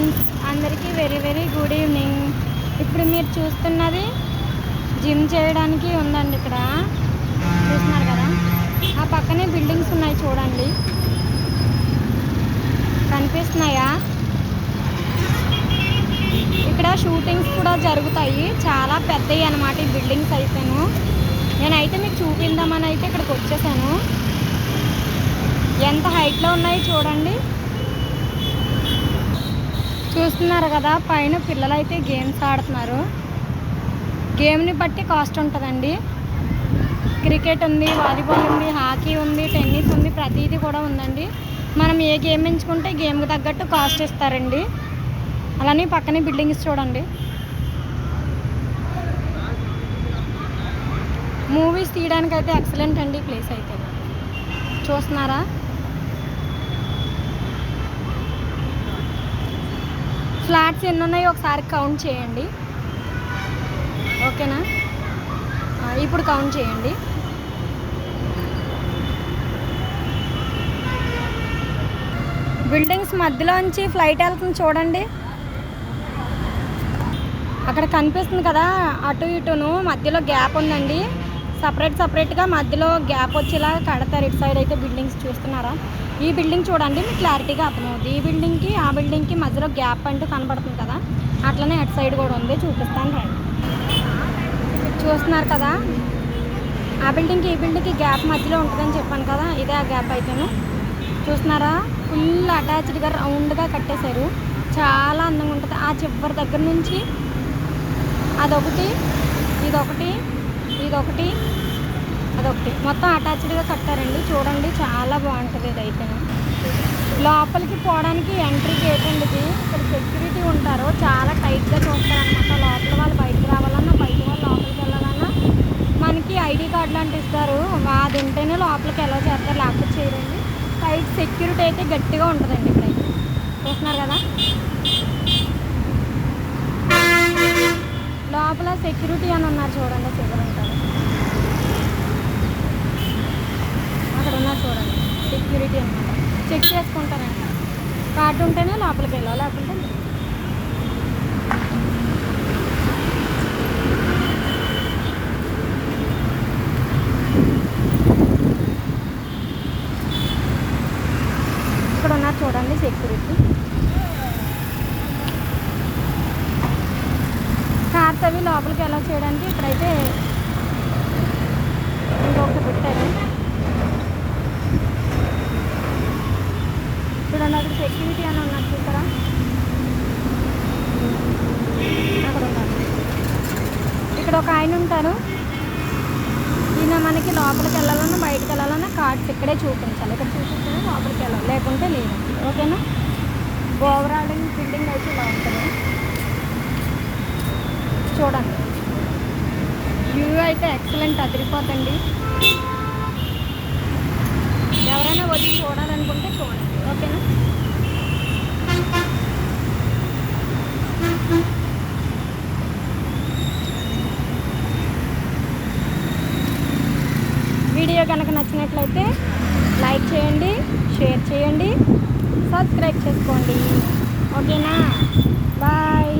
Friends అందరికీ very very good evening. ఇప్పుడు మీరు చూస్తున్నది జిమ్ చేయడానికి ఉందండి ఇక్కడ. చూస్తున్నారు కదా? ఆ పక్కనే బిల్డింగ్స్ ఉన్నాయి చూడండి. కనిపిస్తున్నాయా? ఇక్కడ షూటింగ్స్ కూడా జరుగుతాయి. చాలా పెద్దవి అనమాట ఈ బిల్డింగ్స్ అయితేను. నేనైతే మీకు చూపిందామని అయితే ఇక్కడికి వచ్చేసాను. ఎంత హైట్లో ఉన్నాయి చూడండి. చూస్తున్నారు కదా పైన పిల్లలు అయితే గేమ్స్ ఆడుతున్నారు గేమ్ని బట్టి కాస్ట్ ఉంటుందండి. క్రికెట్ ఉంది వాలీబాల్ ఉంది హాకీ ఉంది టెన్నిస్ ఉంది ప్రతిదీ కూడా ఉందండి. మనం ఏ గేమ్ ఎంచుకుంటే గేమ్కి తగ్గట్టు కాస్ట్ ఇస్తారండి. అలానే పక్కనే బిల్డింగ్స్ చూడండి. మూవీస్ తీయడానికి అయితే ఎక్సలెంట్ అండి ప్లేస్ అయితే. చూస్తున్నారా? ఫ్లాట్స్ ఎన్ని ఉన్నాయో ఒకసారి కౌంట్ చేయండి. ఓకేనా? ఇప్పుడు కౌంట్ చేయండి. బిల్డింగ్స్ మధ్యలోంచి ఫ్లైట్ వెళ్తుంది చూడండి. అక్కడ కనిపిస్తుంది కదా అటు ఇటును మధ్యలో గ్యాప్ ఉందండి. సపరేట్ సపరేట్గా మధ్యలో గ్యాప్ వచ్చేలా కడతారు. ఇటు సైడ్ అయితే బిల్డింగ్స్ చూస్తున్నారా? ఈ బిల్డింగ్ చూడండి మీకు క్లారిటీగా అర్థమవుతుంది ఈ బిల్డింగ్కి ఆ బిల్డింగ్కి మధ్యలో గ్యాప్ అంటూ కనబడుతుంది కదా? అట్లనే అటు సైడ్ కూడా ఉంది. చూపిస్తాను రండి. చూస్తున్నారు కదా? ఆ బిల్డింగ్కి ఈ బిల్డింగ్కి గ్యాప్ మధ్యలో ఉంటుందని చెప్పాను కదా? ఇదే ఆ గ్యాప్ అయితేను. చూస్తున్నారా? ఫుల్ అటాచ్డ్గా రౌండ్గా కట్టేశారు. చాలా అందంగా ఉంటుంది. ఆ చివరి దగ్గర నుంచి అదొకటి ఇదొకటి ఇదొకటి అదొకటి. మొత్తం అటాచ్డ్గా కట్టారండి. చూడండి చాలా బాగుంటుంది ఇది అయితే లోపలికి పోవడానికి ఎంట్రీ గేట్ అండి ఇది. ఇక్కడ సెక్యూరిటీ ఉంటారు. చాలా టైట్గా చూస్తారు అనమాట లోపల వాళ్ళు బయటకు రావాలన్నా బయట వాళ్ళు లోపలికి వెళ్ళాలన్నా మనకి ఐడి కార్డు లాంటి ఇస్తారు. అది ఉంటేనే లోపలికి ఎలా చేస్తారు లేకపోతే చేయరండి. టైట్ సెక్యూరిటీ అయితే గట్టిగా ఉంటుందండి ఇక్కడైతే. చూస్తున్నారు కదా లోపల సెక్యూరిటీ అని ఉన్నారు చూడండి చివరి ఉంటారు. అక్కడ ఉన్నారు చూడండి సెక్యూరిటీ అనమాట చెక్ చేసుకుంటారంట. కార్డు ఉంటేనే లోపలికి వెళ్ళాలి లేకుంటే ఇక్కడ ఉన్నారు చూడండి సెక్యూరిటీ. అవి లోపలికి ఎలా చేయడానికి ఇక్కడైతే ఇంకొకటి పెట్టారు. చూడండి అక్కడ సెక్యూరిటీ అని ఉన్నారు చూసారా? అక్కడ ఉన్నారు. ఇక్కడ ఒక ఆయన ఉంటారు. ఈయన మనకి లోపలికి వెళ్ళాలన్నా బయటకు వెళ్ళాలన్నా కార్డ్స్ ఇక్కడే చూపించాలి. ఇక్కడ చూపించాలి లోపలికి వెళ్ళాలి. లేకుంటే లేదు. ఓకేనా? ఓవరాల్ బిల్డింగ్ అయితే ఇలా ఉంటుంది. చూడండి. వ్యూ అయితే ఎక్సలెంట్ అదిరిపోతండి ఎవరైనా వచ్చి చూడాలనుకుంటే చూడండి. ఓకేనా? వీడియో కనుక నచ్చినట్లయితే లైక్ చేయండి షేర్ చేయండి సబ్స్క్రైబ్ చేసుకోండి. ఓకేనా? బాయ్.